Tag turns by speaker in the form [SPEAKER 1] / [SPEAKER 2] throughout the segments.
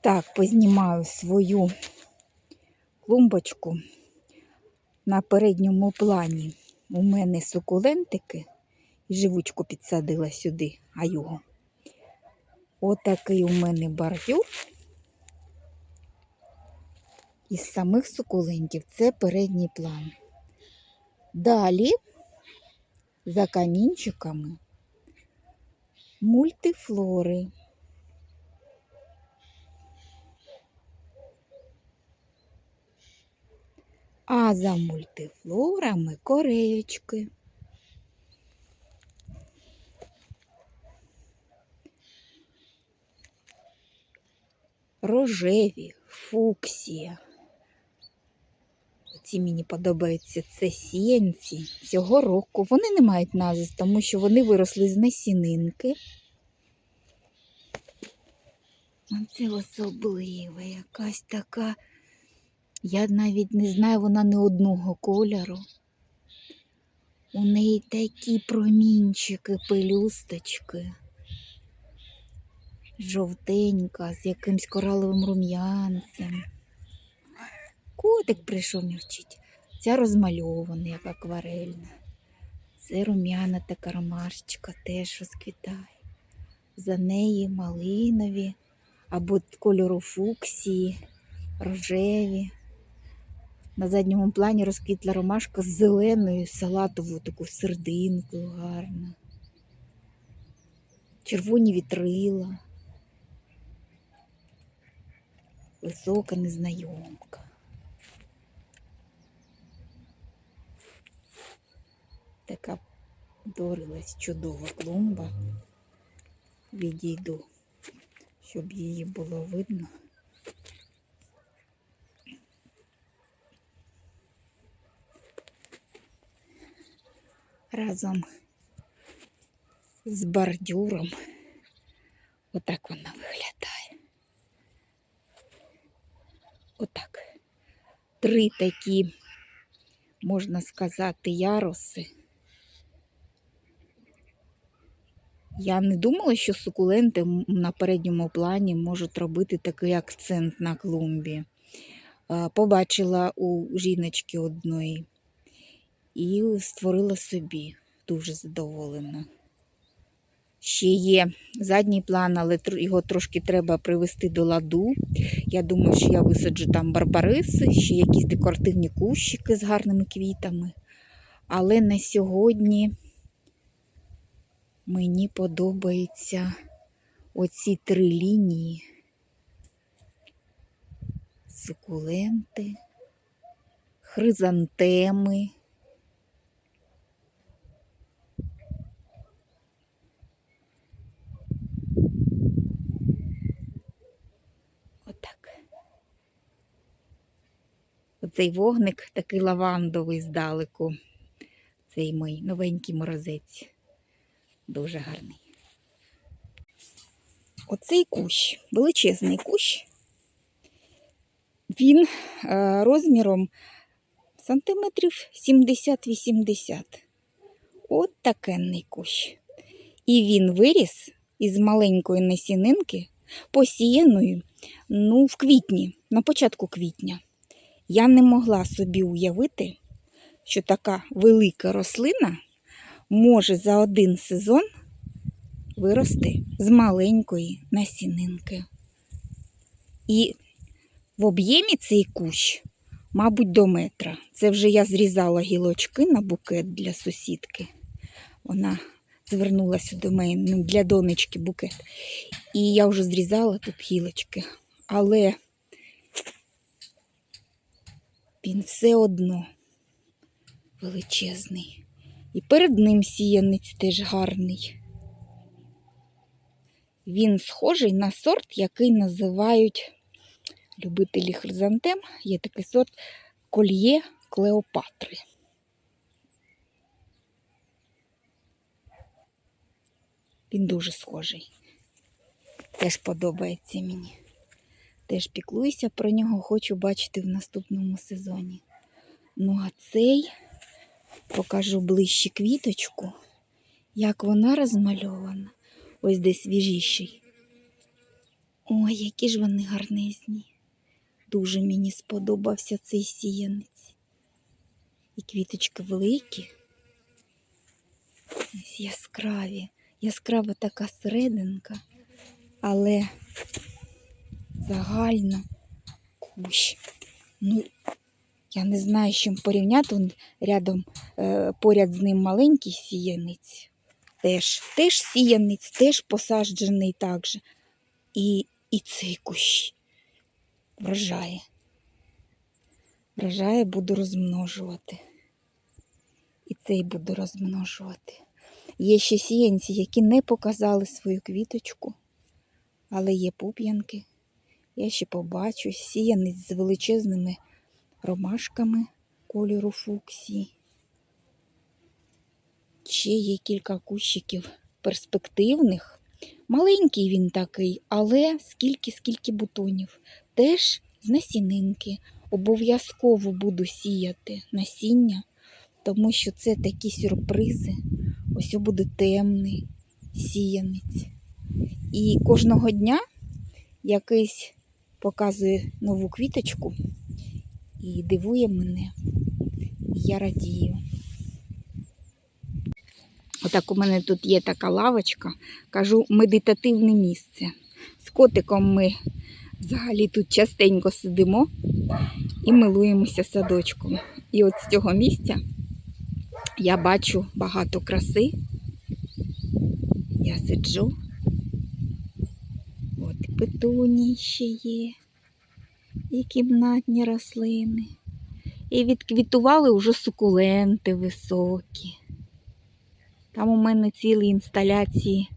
[SPEAKER 1] Так, познімаю свою клумбочку на передньому плані. У мене сукулентики і живучку підсадила сюди, а його. Отакий у мене бордюр. Із самих сукулентів це передній план. Далі за камінчиками мультифлори. А за мультифлорами кореєчки. Рожеві, фуксія. Ці мені подобаються це сіянці цього року. Вони не мають назв, тому що вони виросли з насінинки. А це особлива якась така. Я навіть не знаю, вона не одного кольору. У неї такі промінчики, пелюсточки. Жовтенька, з якимсь кораловим рум'янцем. Котик прийшов мівчить. Ця розмальована, як акварельна. Це рум'яна така ромашечка теж розквітає. За неї малинові або кольору фуксії, рожеві. На задньому плані розквітла ромашка з зеленою салатовою такою сердинкою гарна. Червоні вітрила. Висока незнайомка. Така дорилась чудова клумба. Відійду, щоб її було видно. Разом з бордюром. Отак вона виглядає. Отак. Три такі, можна сказати, яруси. Я не думала, що сукуленти на передньому плані можуть робити такий акцент на клумбі. Побачила у жіночки одної і створила собі. Дуже задоволена. Ще є задній план, але його трошки треба привести до ладу. Я думаю, що я висаджу там барбариси, ще якісь декоративні кущики з гарними квітами. Але на сьогодні мені подобаються оці три лінії. Сукуленти, хризантеми. Отак. Оцей вогник такий лавандовий здалеку. Цей мій новенький морозець. Дуже гарний. Оцей кущ, величезний кущ. Він е, розміром сантиметрів 70-80. От такенний кущ. І він виріс із маленької насінинки, посіяної ну, в квітні, на початку квітня. Я не могла собі уявити, що така велика рослина може за один сезон вирости з маленької насінинки. І в об'ємі цей кущ, мабуть, до метра. Це вже я зрізала гілочки на букет для сусідки. Вона звернулася до мене ну, для донечки букет. І я вже зрізала тут гілочки. Але він все одно величезний. І перед ним сіянець теж гарний. Він схожий на сорт, який називають любителі хризантем. Є такий сорт кольє Клеопатри. Він дуже схожий. Теж подобається мені. Теж піклуюся про нього, хочу бачити в наступному сезоні. Ну, а цей покажу ближче квіточку, як вона розмальована. Ось де свіжіший. Ой, які ж вони гарнизні. Дуже мені сподобався цей сіянець. І квіточки великі. Ось яскраві. Яскрава така серединка, але загально кущ. Ну, я не знаю, з чим порівняти. Он рядом, е, поряд з ним маленький сіянець. Теж, теж сіянець, теж посаджений так же. І, і цей кущ вражає. Вражає, буду розмножувати. І цей буду розмножувати. Є ще сіянці, які не показали свою квіточку, але є пуп'янки. Я ще побачу сіянець з величезними ромашками кольору фуксії. Ще є кілька кущиків перспективних. Маленький він такий, але скільки-скільки бутонів. Теж з насінинки. Обов'язково буду сіяти насіння, тому що це такі сюрпризи. Ось буде темний сіянець. І кожного дня якийсь показує нову квіточку і дивує мене. Я радію. Отак у мене тут є така лавочка, кажу, медитативне місце. З котиком ми взагалі тут частенько сидимо і милуємося садочком. І от з цього місця я бачу багато краси. Я сиджу. От петунії ще є, і кімнатні рослини. І відквітували вже сукуленти високі. Там у мене цілі інсталяції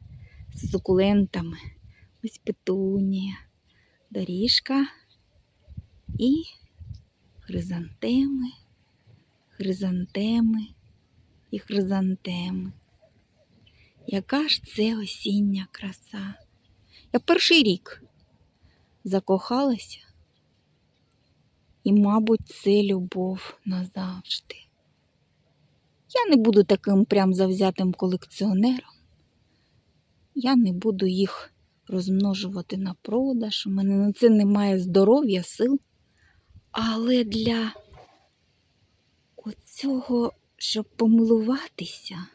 [SPEAKER 1] з сукулентами. Ось петунія, доріжка і хризантеми, хризантеми і хризантеми. Яка ж це осіння краса? Я перший рік закохалася, і, мабуть, це любов назавжди. Я не буду таким прям завзятим колекціонером. Я не буду їх розмножувати на продаж. У мене на це немає здоров'я, сил. Але для оцього, щоб помилуватися,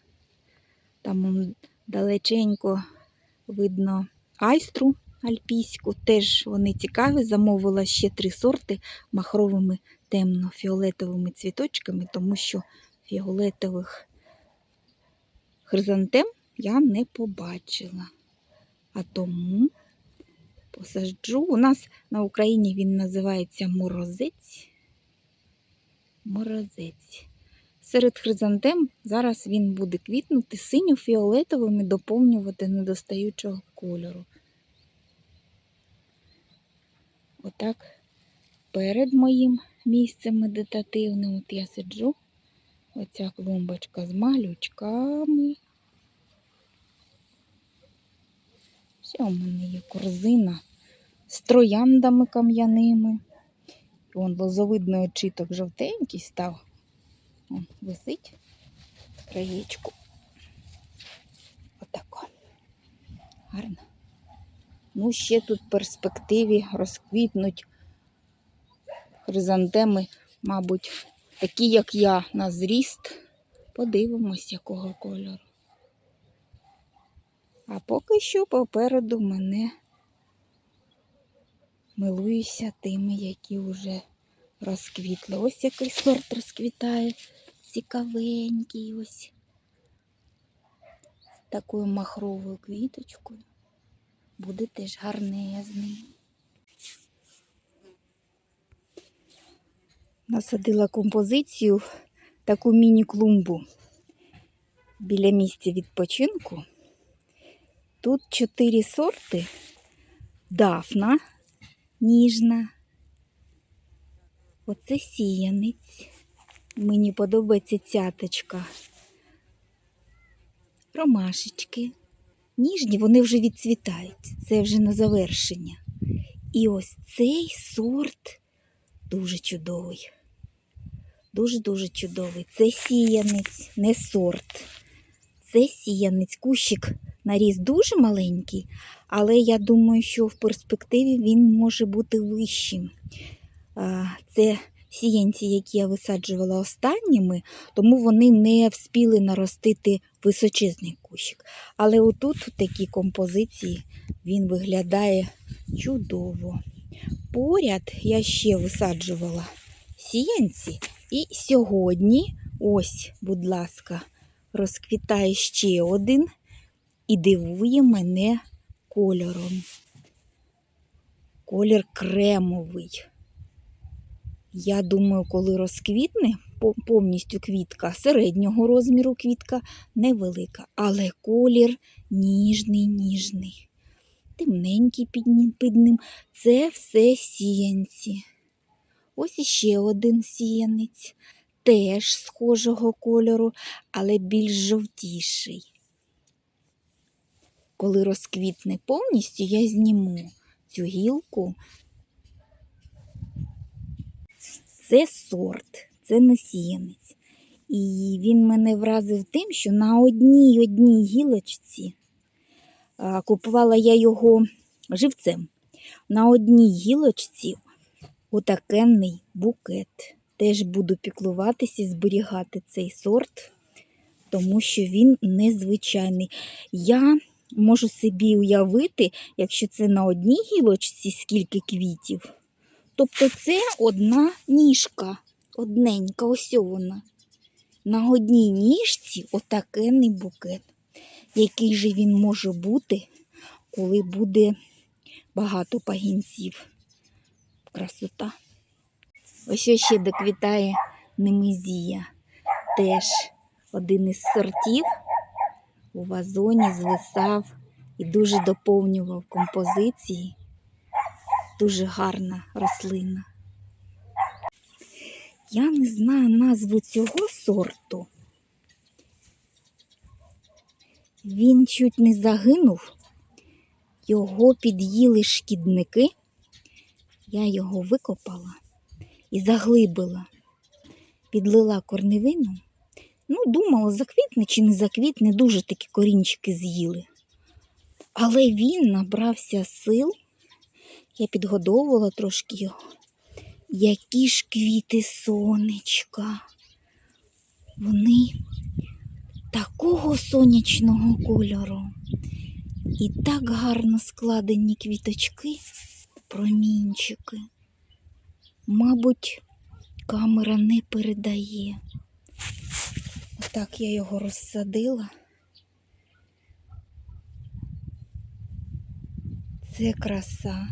[SPEAKER 1] там далеченько видно айстру альпійську, теж вони цікаві. Замовила ще три сорти махровими темно-фіолетовими цвіточками, тому що фіолетових хризантем я не побачила. А тому посаджу. У нас на Україні він називається морозець. Морозець. Серед хризантем зараз він буде квітнути синьо-фіолетовим і доповнювати недостаючого кольору. Отак перед моїм місцем медитативним от я сиджу. Оця клумбочка з малючками. Ще у мене є корзина з трояндами кам'яними. Вон лозовидний очіток жовтенький став. Вон висить в краєчку. Отако. Гарно. Ну, ще тут в перспективі розквітнуть хризантеми, мабуть, такі, як я, на зріст. Подивимось, якого кольору. А поки що попереду мене милуюся тими, які вже розквітли. Ось який сорт розквітає. Цікавенький ось. З такою махровою квіточкою. Буде теж гарнезний. Насадила композицію таку міні-клумбу біля місця відпочинку. Тут чотири сорти. Дафна ніжна. Оце сіянець. Мені подобається цяточка. Ромашечки. Ніжні, вони вже відцвітають. Це вже на завершення. І ось цей сорт дуже чудовий. Дуже-дуже чудовий. Це сіянець, не сорт. Це сіянець, кущик наріс дуже маленький, але я думаю, що в перспективі він може бути вищим. Це сіянці, які я висаджувала останніми, тому вони не вспіли наростити височезний кущик. Але отут, в такій композиції, він виглядає чудово. Поряд я ще висаджувала сіянці, і сьогодні, ось, будь ласка, розквітає ще один і дивує мене кольором. Колір кремовий. Я думаю, коли розквітне повністю квітка середнього розміру квітка невелика, але колір ніжний, ніжний, темненький під, ним. Це все сіянці. Ось іще один сіянець, теж схожого кольору, але більш жовтіший. Коли розквітне повністю, я зніму цю гілку. Це сорт, це не сіянець. І він мене вразив тим, що на одній одній гілочці купувала я його живцем. На одній гілочці отакенний букет. Теж буду піклуватися і зберігати цей сорт, тому що він незвичайний. Я можу собі уявити, якщо це на одній гілочці скільки квітів. Тобто це одна ніжка, одненька, ось вона. На одній ніжці отакенний букет. Який же він може бути, коли буде багато пагінців. Красота. Ось ще доквітає немезія. Теж один із сортів у вазоні звисав і дуже доповнював композиції. Дуже гарна рослина. Я не знаю назву цього сорту. Він чуть не загинув, його під'їли шкідники. Я його викопала і заглибила, підлила корневину. Ну, думала, заквітне чи не заквітне, дуже такі корінчики з'їли. Але він набрався сил. Я підгодовувала трошки його. Які ж квіти сонечка. Вони такого сонячного кольору. І так гарно складені квіточки, промінчики. Мабуть, камера не передає. Так я його розсадила. Це краса.